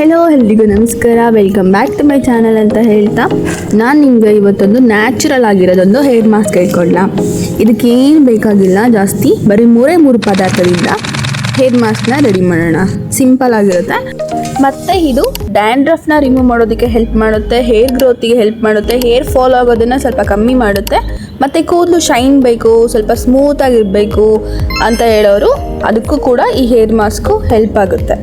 Hello ಎಲ್ರಿಗೂ ನಮಸ್ಕಾರ. Welcome back to my channel ಅಂತ ಹೇಳ್ತಾ ನಾನು ನಿಮಗೆ ಇವತ್ತೊಂದು ನ್ಯಾಚುರಲ್ ಆಗಿರೋದೊಂದು ಹೇರ್ ಮಾಸ್ಕ್ ಹೇಳ್ಕೊಡ್ಲಾ. ಇದಕ್ಕೇನು ಬೇಕಾಗಿಲ್ಲ, ಜಾಸ್ತಿ ಬರೀ ಮೂರೇ ಮೂರು ಪದಾರ್ಥದಿಂದ ಹೇರ್ ಮಾಸ್ಕ್ನ ರೆಡಿ ಮಾಡೋಣ. ಸಿಂಪಲ್ ಆಗಿರುತ್ತೆ. ಮತ್ತು ಇದು ಡ್ಯಾಂಡ್ರಫ್ನ ರಿಮೂವ್ ಮಾಡೋದಕ್ಕೆ ಹೆಲ್ಪ್ ಮಾಡುತ್ತೆ ಹೇರ್ ಗ್ರೋತಿಗೆ ಹೆಲ್ಪ್ ಮಾಡುತ್ತೆ ಹೇರ್ ಫಾಲ್ ಆಗೋದನ್ನು ಸ್ವಲ್ಪ ಕಮ್ಮಿ ಮಾಡುತ್ತೆ. ಮತ್ತು ಕೂದಲು ಶೈನ್ ಬೇಕು, ಸ್ವಲ್ಪ ಸ್ಮೂತಾಗಿರಬೇಕು ಅಂತ ಹೇಳೋರು, ಅದಕ್ಕೂ ಕೂಡ ಈ ಹೇರ್ ಮಾಸ್ಕು ಹೆಲ್ಪ್ ಆಗುತ್ತೆ.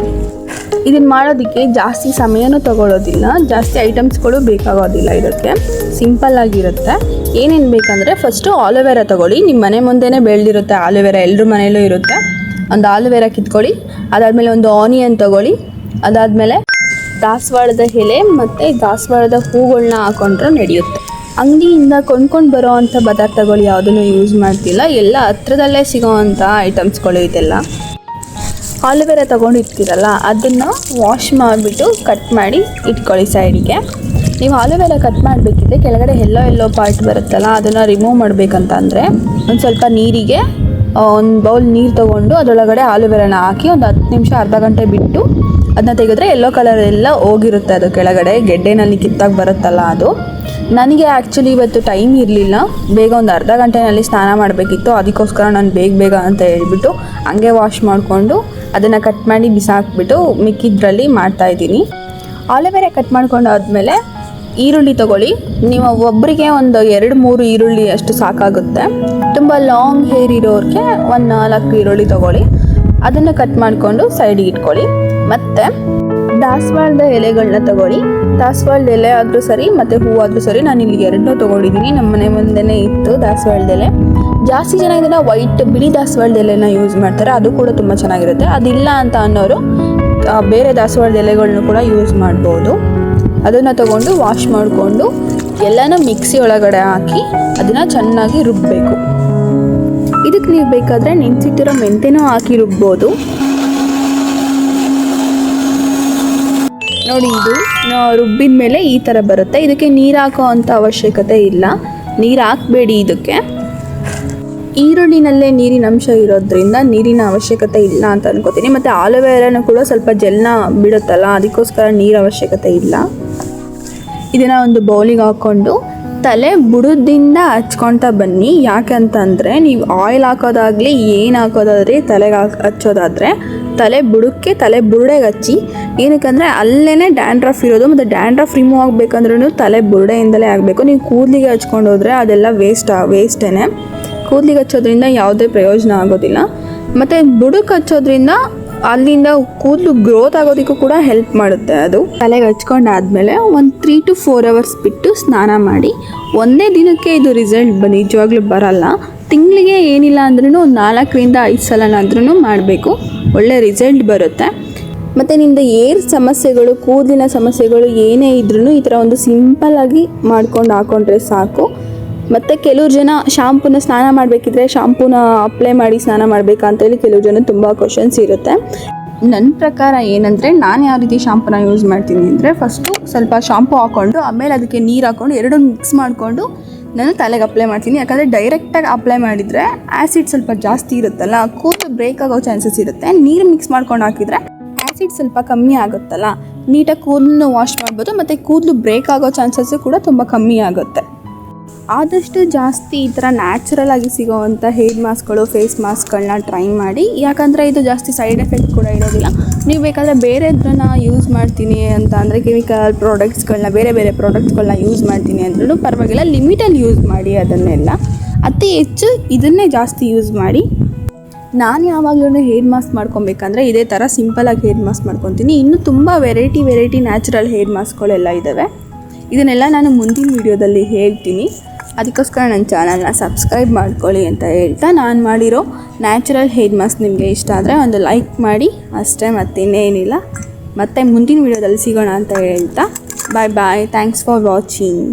ಇದನ್ನ ಮಾಡೋದಕ್ಕೆ ಜಾಸ್ತಿ ಸಮಯನೂ ತಗೊಳ್ಳೋದಿಲ್ಲ ಜಾಸ್ತಿ ಐಟಮ್ಸ್ಗಳು ಬೇಕಾಗೋದಿಲ್ಲ ಇದಕ್ಕೆ. ಸಿಂಪಲ್ ಆಗಿರುತ್ತೆ. ಏನೇನು ಬೇಕಂದರೆ ಫಸ್ಟು ಆಲೋವೆರಾ ತಗೊಳ್ಳಿ. ನಿಮ್ಮ ಮನೆ ಮುಂದೆನೇ ಬೆಳೆದಿರುತ್ತೆ ಆಲೋವೆರಾ. ಎಲ್ಲರ ಮನೆಯಲ್ಲೂ ಇರುತ್ತೆ. ಒಂದು ಆಲೋವೆರಾ ಕಿತ್ಕೊಳ್ಳಿ. ಅದಾದಮೇಲೆ ಒಂದು ಆನಿಯನ್ ತಗೊಳ್ಳಿ. ಅದಾದಮೇಲೆ ದಾಸವಾಳದ ಎಲೆ ಮತ್ತು ದಾಸವಾಳದ ಹೂಗಳನ್ನ ಹಾಕೊಂಡ್ರೆ ನಡೆಯುತ್ತೆ. ಅಂಗಡಿಯಿಂದ ಕೊಂಡ್ಕೊಂಡು ಬರೋ ಅಂಥ ಪದಾರ್ಥಗಳು ಯಾವುದನ್ನು ಯೂಸ್ ಮಾಡ್ತಿಲ್ಲ. ಎಲ್ಲ ಹತ್ರದಲ್ಲೇ ಸಿಗೋವಂಥ ಐಟಮ್ಸ್ಗಳು ಇದೆಲ್ಲ. ಆಲೋವೆರಾ ತೊಗೊಂಡಿರ್ತೀರಲ್ಲ ಅದನ್ನು ವಾಶ್ ಮಾಡಿಬಿಟ್ಟು ಕಟ್ ಮಾಡಿ ಇಟ್ಕೊಳ್ಳಿ ಸೈಡಿಗೆ ನೀವು ಆಲೋವೆರಾ ಕಟ್ ಮಾಡಬೇಕಿದ್ರೆ ಕೆಳಗಡೆ ಎಲ್ಲೋ ಎಲ್ಲೋ ಪಾರ್ಟ್ ಬರುತ್ತಲ್ಲ, ಅದನ್ನು ರಿಮೂವ್ ಮಾಡಬೇಕಂತ ಅಂದರೆ ಒಂದು ಸ್ವಲ್ಪ ನೀರಿಗೆ ಒಂದು ಬೌಲ್ ನೀರು ತೊಗೊಂಡು ಅದರೊಳಗಡೆ ಆಲೋವೆರಾನ ಹಾಕಿ ಒಂದು ಹತ್ತು ನಿಮಿಷ, ಅರ್ಧ ಗಂಟೆ ಬಿಟ್ಟು ಅದನ್ನ ತೆಗೆದ್ರೆ ಎಲ್ಲೋ ಕಲರ್ ಎಲ್ಲ ಹೋಗಿರುತ್ತೆ ಅದು ಕೆಳಗಡೆ, ಗೆಡ್ಡೆನಲ್ಲಿ ಕಿತ್ತಾಗಿ ಬರುತ್ತಲ್ಲ ಅದು. ನನಗೆ ಆ್ಯಕ್ಚುಲಿ ಇವತ್ತು ಟೈಮ್ ಇರಲಿಲ್ಲ, ಬೇಗ ಒಂದು ಅರ್ಧ ಗಂಟೆನಲ್ಲಿ ಸ್ನಾನ ಮಾಡಬೇಕಿತ್ತು, ಅದಕ್ಕೋಸ್ಕರ ನಾನು ಬೇಗ ಬೇಗ ಅಂತ ಹೇಳ್ಬಿಟ್ಟು ಹಂಗೆ ವಾಶ್ ಮಾಡಿಕೊಂಡು ಅದನ್ನು ಕಟ್ ಮಾಡಿ ಬಿಸಾಕ್ಬಿಟ್ಟು ಮಿಕ್ಕಿದ್ರಲ್ಲಿ ಮಾಡ್ತಾಯಿದ್ದೀನಿ ಆಲೋವೆರಾ ಕಟ್ ಮಾಡ್ಕೊಂಡು ಆದಮೇಲೆ ಈರುಳ್ಳಿ ತಗೊಳ್ಳಿ. ನೀವು ಒಬ್ಬರಿಗೆ ಒಂದು ಎರಡು ಮೂರು ಈರುಳ್ಳಿ ಅಷ್ಟು ಸಾಕಾಗುತ್ತೆ. ತುಂಬ ಲಾಂಗ್ ಹೇರ್ ಇರೋರಿಗೆ ಒಂದು ನಾಲ್ಕು ಈರುಳ್ಳಿ ತಗೊಳ್ಳಿ. ಅದನ್ನು ಕಟ್ ಮಾಡಿಕೊಂಡು ಸೈಡಿಗೆ ಇಟ್ಕೊಳ್ಳಿ. ಮತ್ತು ದಾಸವಾಳದ ಎಲೆಗಳನ್ನ ತಗೊಳ್ಳಿ. ದಾಸವಾಳದ ಎಲೆ ಆದರೂ ಸರಿ, ಮತ್ತು ಹೂವಾದರೂ ಸರಿ, ನಾನು ಇಲ್ಲಿ ಎರಡನ್ನೂ ತೊಗೊಂಡಿದ್ದೀನಿ ನಮ್ಮ ಮನೆ ಮುಂದೆನೇ ಇತ್ತು ದಾಸವಾಳದ ಎಲೆ. ಜಾಸ್ತಿ ಜನ ಇದನ್ನು ವೈಟ್ ಬಿಳಿ ದಾಸವಾಳದ ಎಲೆನ ಯೂಸ್ ಮಾಡ್ತಾರೆ. ಅದು ಕೂಡ ತುಂಬ ಚೆನ್ನಾಗಿರುತ್ತೆ. ಅದಿಲ್ಲ ಅಂತ ಅನ್ನೋರು ಬೇರೆ ದಾಸವಾಳದ ಎಲೆಗಳನ್ನೂ ಕೂಡ ಯೂಸ್ ಮಾಡ್ಬೋದು. ಅದನ್ನು ತಗೊಂಡು ವಾಶ್ ಮಾಡಿಕೊಂಡು, ಎಲ್ಲನ ಮಿಕ್ಸಿ ಒಳಗಡೆ ಹಾಕಿ, ಅದನ್ನು ಚೆನ್ನಾಗಿ ರುಬ್ಬಬೇಕು ಇದಕ್ಕೆ ನೀವು ಬೇಕಾದರೆ ನೆನೆಸಿಟ್ಟಿರೋ ಮೆಂತೆನೂ ಹಾಕಿ ರುಬ್ಬೋದು. ನೋಡಿ ಇದು ರುಬ್ಬಿದ ಮೇಲೆ ಈ ಥರ ಬರುತ್ತೆ. ಇದಕ್ಕೆ ನೀರು ಹಾಕೋ ಅಂಥ ಅವಶ್ಯಕತೆ ಇಲ್ಲ. ನೀರು ಹಾಕಬೇಡಿ ಇದಕ್ಕೆ. ಈರುಳ್ಳಿನಲ್ಲೇ ನೀರಿನ ಅಂಶ ಇರೋದ್ರಿಂದ ನೀರಿನ ಅವಶ್ಯಕತೆ ಇಲ್ಲ ಅಂತ ಅನ್ಕೋತೀನಿ. ಮತ್ತು ಆಲೋವೆರಾನು ಕೂಡ ಸ್ವಲ್ಪ ಜೆಲ್ನ ಬಿಡುತ್ತಲ್ಲ, ಅದಕ್ಕೋಸ್ಕರ ನೀರು ಅವಶ್ಯಕತೆ ಇಲ್ಲ. ಇದನ್ನು ಒಂದು ಬೌಲಿಗೆ ಹಾಕ್ಕೊಂಡು ತಲೆ ಬುಡದಿಂದ ಹಚ್ಕೊಳ್ತಾ ಬನ್ನಿ. ಯಾಕೆ ಅಂತಂದರೆ ನೀವು ಆಯಿಲ್ ಹಾಕೋದಾಗಲಿ, ಏನು ಹಾಕೋದಾದ್ರೆ, ತಲೆಗೆ ಹಾಕ್ ಹಚ್ಚೋದಾದರೆ, ತಲೆ ಬುಡಕ್ಕೆ ತಲೆ ಬುರುಡೆಗೆ ಹಚ್ಚಿ ಏನಕ್ಕಂದರೆ ಅಲ್ಲೇ ಡ್ಯಾಂಡ್ರಫ್ ಇರೋದು ಮತ್ತು ಡ್ಯಾಂಡ್ರಫ್ ರಿಮೂವ್ ಆಗಬೇಕಂದ್ರೂ ತಲೆ ಬುರುಡೆಯಿಂದಲೇ ಆಗಬೇಕು. ನೀವು ಕೂದಲಿಗೆ ಹಚ್ಕೊಂಡು ಹೋದರೆ ಅದೆಲ್ಲ ವೇಸ್ಟ್ ವೇಸ್ಟೇ ಕೂದಲಿಗೆ ಹಚ್ಚೋದ್ರಿಂದ ಯಾವುದೇ ಪ್ರಯೋಜನ ಆಗೋದಿಲ್ಲ. ಮತ್ತು ಬುಡಕ್ಕೆ ಹಚ್ಚೋದ್ರಿಂದ ಅಲ್ಲಿಂದ ಕೂದಲು ಗ್ರೋತ್ ಆಗೋದಕ್ಕೂ ಕೂಡ ಹೆಲ್ಪ್ ಮಾಡುತ್ತೆ ಅದು. ತಲೆಗೆ ಹಚ್ಕೊಂಡಾದ್ಮೇಲೆ ಒಂದು ತ್ರೀ ಟು ಫೋರ್ ಅವರ್ಸ್ ಬಿಟ್ಟು ಸ್ನಾನ ಮಾಡಿ, ಒಂದೇ ದಿನಕ್ಕೆ ಇದು ರಿಸಲ್ಟ್ ನಿಜವಾಗ್ಲೂ ಬರಲ್ಲ. ತಿಂಗಳಿಗೆ ಏನಿಲ್ಲ ಅಂದ್ರೂ ಒಂದು ನಾಲ್ಕರಿಂದ ಐದು ಸಲನಾದ್ರೂ ಮಾಡಬೇಕು. ಒಳ್ಳೆ ರಿಸಲ್ಟ್ ಬರುತ್ತೆ. ಮತ್ತು ನಿಮ್ಮದು ಏರ್ ಸಮಸ್ಯೆಗಳು, ಕೂದಲಿನ ಸಮಸ್ಯೆಗಳು ಏನೇ ಇದ್ರೂ ಈ ಥರ ಒಂದು ಸಿಂಪಲ್ಲಾಗಿ ಮಾಡ್ಕೊಂಡು ಹಾಕೊಂಡ್ರೆ ಸಾಕು. ಮತ್ತು ಕೆಲವು ಜನ ಶಾಂಪೂನ ಸ್ನಾನ ಮಾಡಬೇಕಿದ್ರೆ ಶಾಂಪೂನ ಅಪ್ಲೈ ಮಾಡಿ ಸ್ನಾನ ಮಾಡಬೇಕಂತೇಳಿ ಕೆಲವು ಜನ ತುಂಬ ಕ್ವಶನ್ಸ್ ಇರುತ್ತೆ. ನನ್ನ ಪ್ರಕಾರ ಏನಂದರೆ ನಾನು ಯಾವ ರೀತಿ ಶಾಂಪೂನ ಯೂಸ್ ಮಾಡ್ತೀನಿ ಅಂದರೆ ಫಸ್ಟು ಸ್ವಲ್ಪ ಶಾಂಪೂ ಹಾಕ್ಕೊಂಡು ಆಮೇಲೆ ಅದಕ್ಕೆ ನೀರು ಹಾಕ್ಕೊಂಡು ಎರಡೂ ಮಿಕ್ಸ್ ಮಾಡಿಕೊಂಡು ನಾನು ತಲೆಗೆ ಅಪ್ಲೈ ಮಾಡ್ತೀನಿ. ಯಾಕಂದರೆ ಡೈರೆಕ್ಟಾಗಿ ಅಪ್ಲೈ ಮಾಡಿದರೆ ಆ್ಯಸಿಡ್ ಸ್ವಲ್ಪ ಜಾಸ್ತಿ ಇರುತ್ತಲ್ಲ, ಕೂದಲು ಬ್ರೇಕ್ ಆಗೋ ಚಾನ್ಸಸ್ ಇರುತ್ತೆ. ನೀರು ಮಿಕ್ಸ್ ಮಾಡ್ಕೊಂಡು ಹಾಕಿದರೆ ಆ್ಯಸಿಡ್ ಸ್ವಲ್ಪ ಕಮ್ಮಿ ಆಗುತ್ತಲ್ಲ? ನೀಟಾಗಿ ಕೂದಲನ್ನು ವಾಶ್ ಮಾಡ್ಬೋದು, ಮತ್ತು ಕೂದಲು ಬ್ರೇಕ್ ಆಗೋ ಚಾನ್ಸಸ್ಸು ಕೂಡ ತುಂಬ ಕಮ್ಮಿ ಆಗುತ್ತೆ. ಆದಷ್ಟು ಜಾಸ್ತಿ ಈ ಥರ ನ್ಯಾಚುರಲ್ ಆಗಿ ಸಿಗೋವಂಥ ಹೇರ್ ಮಾಸ್ಕ್ಗಳು ಫೇಸ್ ಮಾಸ್ಕ್ಗಳನ್ನ ಟ್ರೈ ಮಾಡಿ. ಯಾಕಂದರೆ ಇದು ಜಾಸ್ತಿ ಸೈಡ್ ಎಫೆಕ್ಟ್ ಕೂಡ ಇರೋದಿಲ್ಲ. ನೀವು ಬೇಕಾದರೆ ಬೇರೆದ್ರನ್ನ ಯೂಸ್ ಮಾಡ್ತೀನಿ ಅಂತ ಅಂದರೆ ಕೆಮಿಕಲ್ ಪ್ರಾಡಕ್ಟ್ಸ್ಗಳನ್ನ ಬೇರೆ ಬೇರೆ ಪ್ರಾಡಕ್ಟ್ಸ್ಗಳನ್ನ ಯೂಸ್ ಮಾಡ್ತೀನಿ ಅಂದ್ರೂ ಪರವಾಗಿಲ್ಲ. ಲಿಮಿಟಲ್ಲಿ ಯೂಸ್ ಮಾಡಿ ಅದನ್ನೆಲ್ಲ. ಅತಿ ಹೆಚ್ಚು ಇದನ್ನೇ ಜಾಸ್ತಿ ಯೂಸ್ ಮಾಡಿ. ನಾನು ಯಾವಾಗಲೂ ಹೇರ್ ಮಾಸ್ಕ್ ಮಾಡ್ಕೊಬೇಕಂದ್ರೆ ಇದೇ ಥರ ಸಿಂಪಲಾಗಿ ಹೇರ್ ಮಾಸ್ಕ್ ಮಾಡ್ಕೊತೀನಿ. ಇನ್ನೂ ತುಂಬ ವೆರೈಟಿ ವೆರೈಟಿ ನ್ಯಾಚುರಲ್ ಹೇರ್ ಮಾಸ್ಕ್ಗಳೆಲ್ಲ ಇದ್ದಾವೆ ಇದನ್ನೆಲ್ಲ ನಾನು ಮುಂದಿನ ವೀಡಿಯೋದಲ್ಲಿ ಹೇಳ್ತೀನಿ. ಅದಕ್ಕೋಸ್ಕರ ನನ್ನ ಚಾನಲ್ನ ಸಬ್ಸ್ಕ್ರೈಬ್ ಮಾಡ್ಕೊಳ್ಳಿ ಅಂತ ಹೇಳ್ತಾ ನಾನು ಮಾಡಿರೋ ನ್ಯಾಚುರಲ್ ಹೇರ್ ಮಾಸ್ಕ್ ನಿಮಗೆ ಇಷ್ಟ ಆದರೆ ಒಂದು ಲೈಕ್ ಮಾಡಿ. ಅಷ್ಟೇ ಮತ್ತಿನ್ನೇನಿಲ್ಲ. ಮತ್ತೆ ಮುಂದಿನ ವೀಡಿಯೋದಲ್ಲಿ ಸಿಗೋಣ ಅಂತ ಹೇಳ್ತಾ. Bye bye thanks for watching